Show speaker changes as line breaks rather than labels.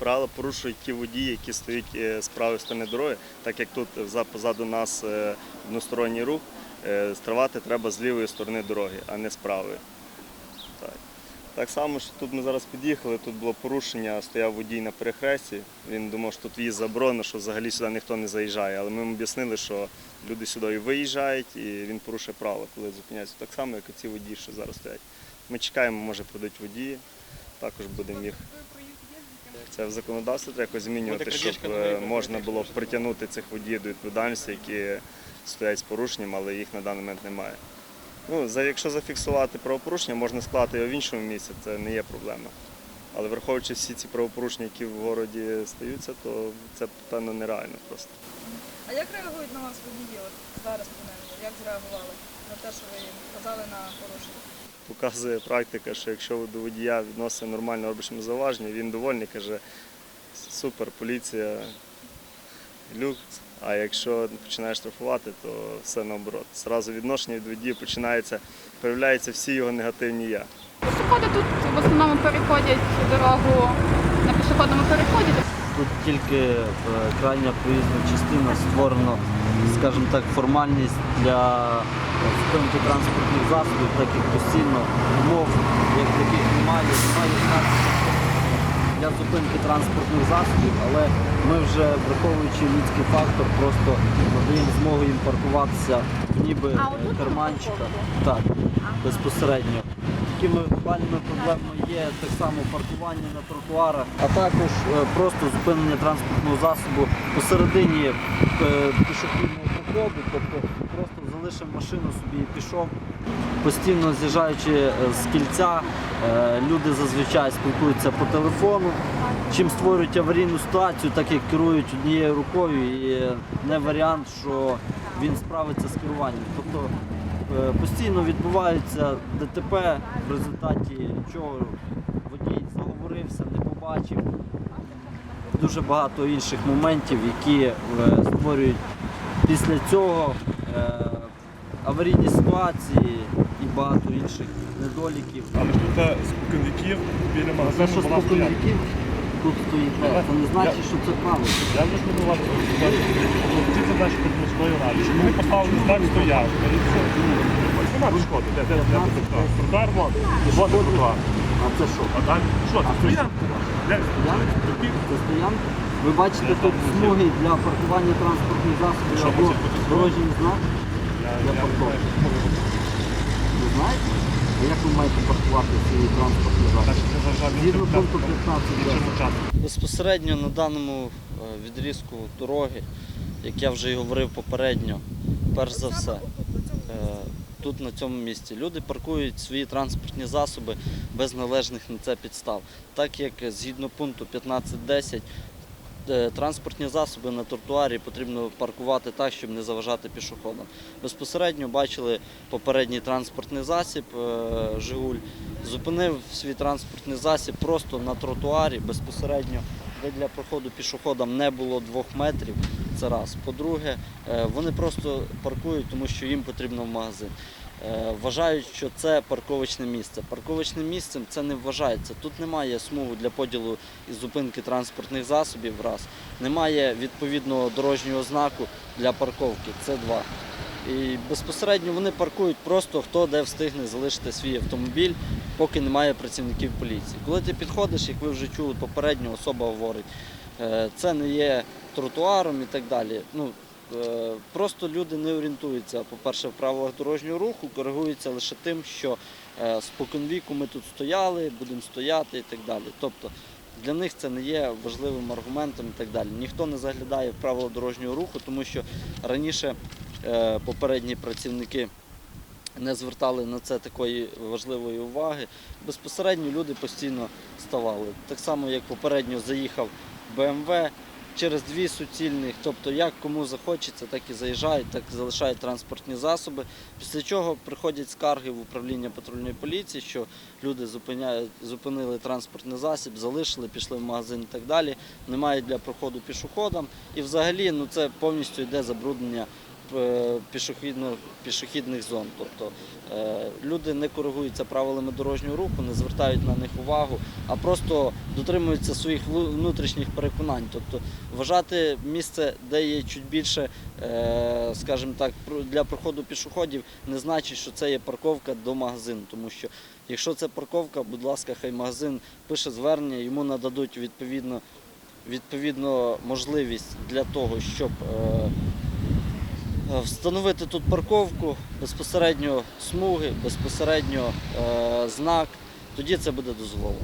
правила порушують ті водії, які стоять е, з правої сторони дороги, так як тут позаду нас е, односторонній рух, е, стривати треба з лівої сторони дороги, а не з правої. Так. Так само, що тут ми зараз під'їхали, тут було порушення, стояв водій на перехресті. Він думав, що тут в'їзд заборонено, що взагалі сюди ніхто не заїжджає. Але ми йому об'яснили, що люди сюди і виїжджають, і він порушує правила, коли зупиняється. Так само, як і ці водії, що зараз стоять. Ми чекаємо, може прийдуть водії, також будемо їх. Це в законодавстві треба якось змінювати, щоб е, можна було притягнути цих водіїв до відповідальності, які стоять з порушенням, але їх на даний момент немає. Ну, якщо зафіксувати правопорушення, можна склати його в іншому місці, це не є проблема. Але враховуючи всі ці правопорушення, які в городі стаються, то це певно нереально просто.
А як реагують на вас водії зараз принаймні? Як зреагували на те, що ви їм казали на порушення?
Показує практика, що якщо до водія відноситься нормально, робиш йому зауваження, він довольний, каже, супер, поліція, люкс. А якщо починаєш штрафувати, то все наоборот. Зразу відношення від водія починається, проявляються всі його негативні я.
Пішоходи тут в основному переходять дорогу на пішохідному переході.
Тут тільки е, крайня проїзна частина створено, скажімо так, формальність для зупинки транспортних засобів, так як постійно умов, як таких немає, немає для зупинки транспортних засобів, але ми вже враховуючи людський фактор, просто надаємо змогу їм паркуватися ніби
А,
е, карманчика. Так, безпосередньо. Такими глобальними проблемами є так само паркування на тротуарах, а також е, просто зупинення транспортного засобу посередині е, пішохідного проходу, тобто просто залишив машину собі і пішов. Постійно з'їжджаючи е, з кільця, люди зазвичай спілкуються по телефону, чим створюють аварійну ситуацію, так як керують однією рукою, і не варіант, що він справиться з керуванням. Тобто Постійно відбуваються ДТП, в результаті чого водій заговорився, не побачив. Дуже багато інших моментів, які е, створюють після цього е, аварійні ситуації і багато інших недоліків.
Але тут е, споконвіків біля магазину
що
була стоянка.
споконвіків тут стоїть, це не значить, що це правильно.
Я вже планував під міською раді, щоб вони поставили знак стояв. І все. Нема шкоди, де, де, де тут тротуар? Тротуар, вон, вон тротуар.
А це що?
А далі, що, це стоянка? Де?
Стоянка?
Тут
Це стоянка. Ви бачите тут смуги для паркування транспортних засобів або дорожній знак.
Я,
Я
я.
Ви знаєте? А як ви маєте паркувати свій транспортний
Так,
засіб?
це за жодним
Згідно пункту 15. Безпосередньо на даному е, відрізку дороги, як я вже й говорив попередньо, перш за все, е, тут на цьому місці люди паркують свої транспортні засоби без належних на це підстав. Так як згідно пункту 15.10 е, транспортні засоби на тротуарі потрібно паркувати так, щоб не заважати пішоходам. Безпосередньо бачили попередній транспортний засіб е, Жигуль, зупинив свій транспортний засіб просто на тротуарі безпосередньо, де для проходу пішоходам не було двох метрів. Це раз. По-друге, е, вони просто паркують, тому що їм потрібно в магазин. Е, Вважають, що це парковочне місце. Парковочним місцем це не вважається. Тут немає смугу для поділу і зупинки транспортних засобів. Раз немає відповідного дорожнього знаку для парковки. Це два. І безпосередньо вони паркують просто хто де встигне залишити свій автомобіль, поки немає працівників поліції. Коли ти підходиш, як ви вже чули, попередньо особа говорить, е, це не є тротуаром і так далі. Ну, е, просто люди не орієнтуються, по-перше, в правилах дорожнього руху, коригуються лише тим, що е, споконвіку ми тут стояли, будемо стояти і так далі. Тобто для них це не є важливим аргументом і так далі. Ніхто не заглядає в правила дорожнього руху, тому що раніше е, попередні працівники не звертали на це такої важливої уваги. Безпосередньо люди постійно ставали. Так само, як попередньо заїхав БМВ через дві суцільних, тобто як кому захочеться, так і заїжджають, так і залишають транспортні засоби. Після чого приходять скарги в управління патрульної поліції, що люди зупиняють, зупинили транспортний засіб, залишили, пішли в магазин і так далі. Немає для проходу пішоходам. І взагалі ну, це повністю йде забруднення пішохідних зон. Тобто е, люди не коригуються правилами дорожнього руху, не звертають на них увагу, а просто дотримуються своїх внутрішніх переконань. Тобто вважати місце, де є чуть більше, е, скажімо так, для проходу пішоходів, не значить, що це є парковка до магазину. Тому що якщо це парковка, будь ласка, хай магазин пише звернення, йому нададуть відповідно, відповідно можливість для того, щоб е, е, встановити тут парковку, безпосередньо смуги, безпосередньо е, знак, тоді це буде дозволено.